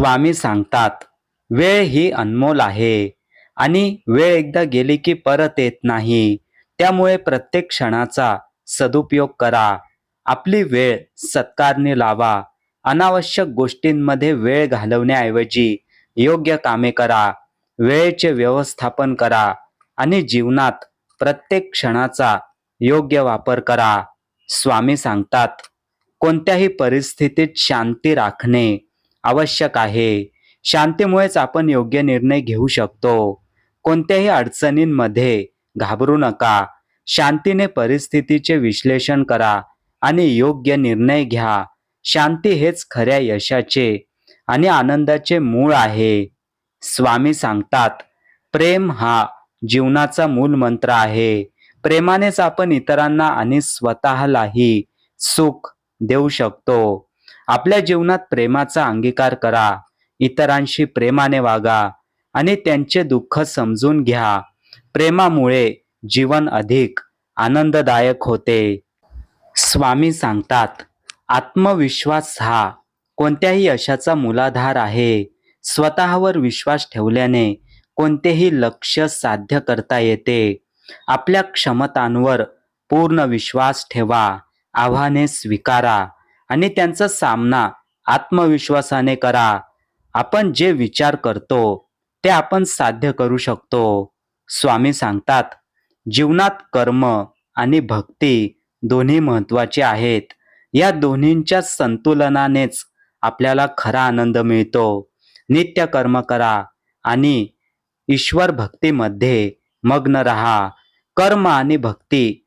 स्वामी सांगतात वेळ ही अनमोल आहे आणि वेळ एकदा गेली की परत येत नाही. त्यामुळे प्रत्येक क्षणाचा सदुपयोग करा. आपली वेळ सत्कारने लावा. अनावश्यक गोष्टींमध्ये वेळ घालवण्याऐवजी योग्य कामे करा. वेळेचे व्यवस्थापन करा आणि जीवनात प्रत्येक क्षणाचा योग्य वापर करा. स्वामी सांगतात कोणत्याही परिस्थितीत शांती राखणे आवश्यक आहे. शांतीमुळेच आपण योग्य निर्णय घेऊ शकतो. कोणत्याही अडचणींमध्ये घाबरू नका. शांतीने परिस्थितीचे विश्लेषण करा आणि योग्य निर्णय घ्या. शांती हेच खऱ्या यशाचे आणि आनंदाचे मूळ आहे. स्वामी सांगतात प्रेम हा जीवनाचा मूल मंत्र आहे. प्रेमानेच आपण इतरांना आणि स्वतःलाही सुख देऊ शकतो. आपल्या जीवनात प्रेमाचा अंगीकार करा. इतरांशी प्रेमाने वागा आणि त्यांचे दुःख समजून घ्या. प्रेमामुळे जीवन अधिक आनंददायक होते. स्वामी सांगतात आत्मविश्वास हा कोणत्याही यशाचा मूलाधार आहे. स्वतःवर विश्वास ठेवल्याने कोणतेही लक्ष साध्य करता येते. आपल्या क्षमतांवर पूर्ण विश्वास ठेवा. आव्हाने स्वीकारा. आणि त्यांचा सामना आत्मविश्वासाने करा. आपण जे विचार करतो ते आपण साध्य करू शकतो. स्वामी सांगतात जीवनात कर्म आणि भक्ती दोन्ही महत्त्वाचे आहेत. या दोन्हींच्या संतुलनानेच आपल्याला खरा आनंद मिळतो. नित्य कर्म करा आणि ईश्वर भक्तीमध्ये मग्न रहा. कर्म आणि भक्ती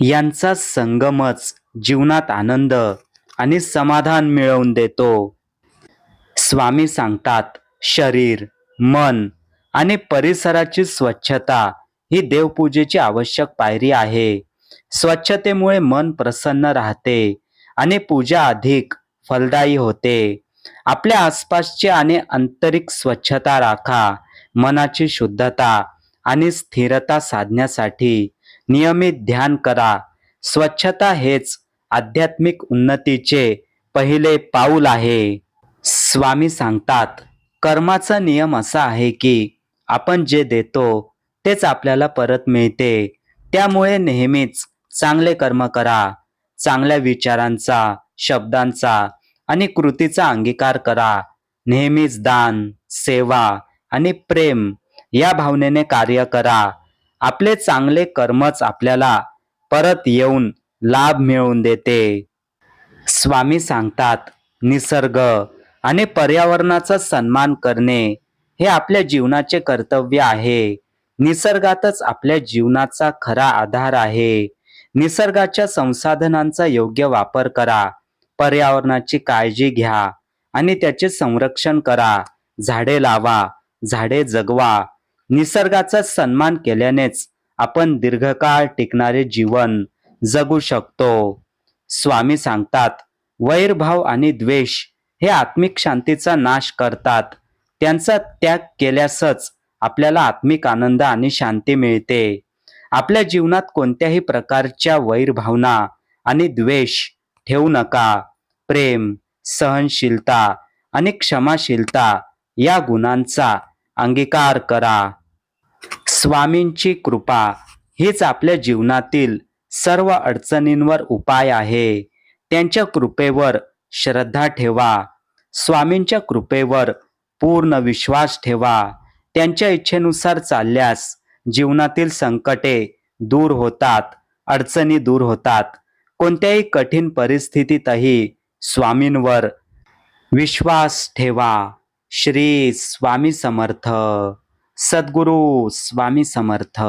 यांचा संगमच जीवनात आनंद आणि समाधान मिळवून देतो. स्वामी सांगतात शरीर मन आणि परिसराची स्वच्छता ही देवपूजेची आवश्यक पायरी आहे. स्वच्छतेमुळे मन प्रसन्न राहते आणि पूजा अधिक फलदायी होते. आपल्या आसपासची आणि आंतरिक स्वच्छता राखा मनाची शुद्धता आणि स्थिरता साधण्यासाठी नियमित ध्यान करा. स्वच्छता हेच आध्यात्मिक उन्नतीचे पहिले पाऊल आहे. स्वामी सांगतात कर्माचा नियम असा आहे की आपण जे देतो तेच आपल्याला परत मिळते. त्यामुळे नेहमीच चांगले कर्म करा चांगल्या विचारांचा शब्दांचा आणि कृतीचा अंगीकार करा. नेहमीच दान सेवा आणि प्रेम या भावनेने कार्य करा. आपले चांगले कर्मच आपल्याला परत येऊन लाभ मिळवून देते. स्वामी सांगतात निसर्ग आणि पर्यावरणाचा सन्मान करणे हे आपल्या जीवनाचे कर्तव्य आहे. निसर्गातच आपल्या जीवनाचा खरा आधार आहे. निसर्गाच्या संसाधनांचा योग्य वापर करा. पर्यावरणाची काळजी घ्या आणि त्याचे संरक्षण करा. झाडे लावा झाडे जगवा. निसर्गाचा सन्मान केल्यानेच आपण दीर्घकाळ टिकणारे जीवन जगू शकतो. स्वामी सांगतात वैरभाव आणि द्वेष हे आत्मिक शांतीचा नाश करतात. त्यांचा त्याग केल्यासच आपल्याला आत्मिक आनंद आणि शांती मिळते. आपल्या जीवनात कोणत्याही प्रकारच्या वैरभावना आणि द्वेष ठेवू नका. प्रेम सहनशीलता आणि क्षमाशीलता या गुणांचा अंगीकार करा. स्वामींची कृपा हीच आपल्या जीवनातील सर्व अडचणींवर उपाय आहे. त्यांच्या कृपेवर श्रद्धा ठेवा. स्वामींच्या कृपेवर पूर्ण विश्वास ठेवा. त्यांच्या इच्छेनुसार चालल्यास जीवनातील संकटे दूर होतात अडचणी दूर होतात. कोणत्याही कठीण परिस्थितीतही स्वामींवर विश्वास ठेवा. श्री स्वामी समर्थ. सद्गुरू स्वामी समर्थ.